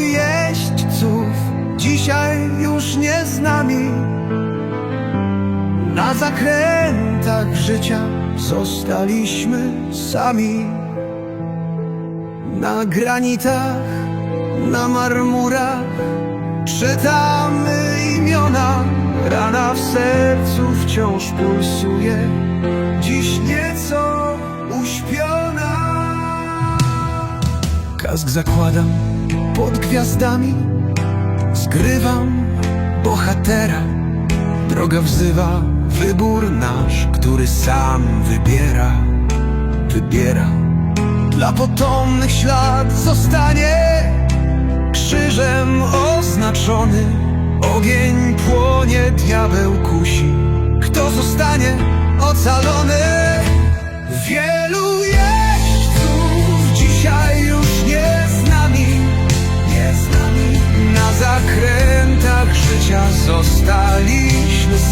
jeźdźców dzisiaj już nie z nami. Na zakrętach życia zostaliśmy sami. Na granitach, na marmurach czytamy imiona. Rana w sercu wciąż pulsuje, dziś nieco uśpiona. Kask zakładam pod gwiazdami, zgrywam bohatera. Droga wzywa, wybór nasz, który sam wybiera, wybiera. Dla potomnych ślad zostanie krzyżem oznaczony. Ogień płonie, diabeł kusi. Kto zostanie ocalony?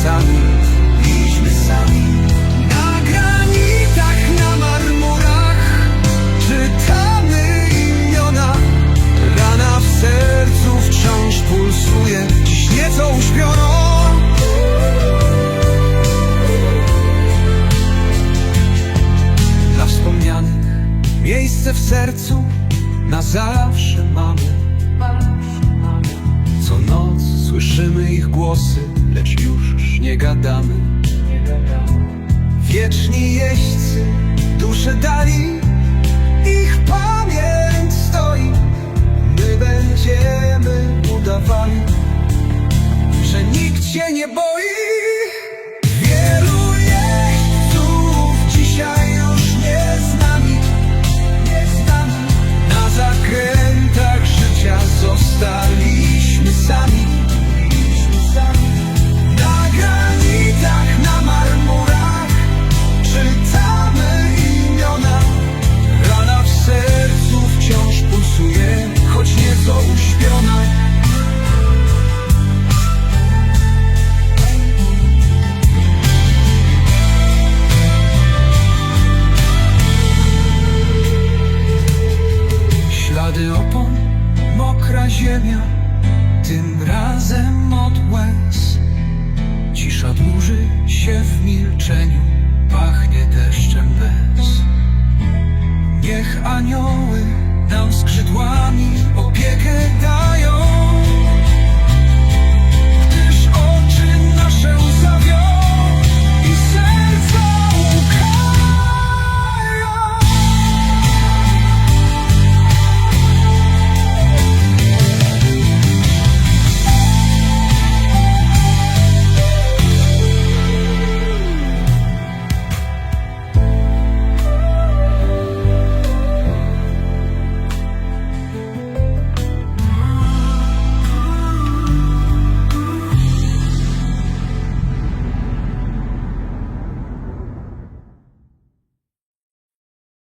Sami, liśmy sami. Na granitach, na marmurach czytamy imiona. Rana w sercu wciąż pulsuje, dziś nieco uśpiono. Dla wspomnianych miejsce w sercu na zawsze mamy. Co noc słyszymy ich głosy, lecz już nie gadamy. Wieczni jeźdźcy dusze dali, ich pamięć w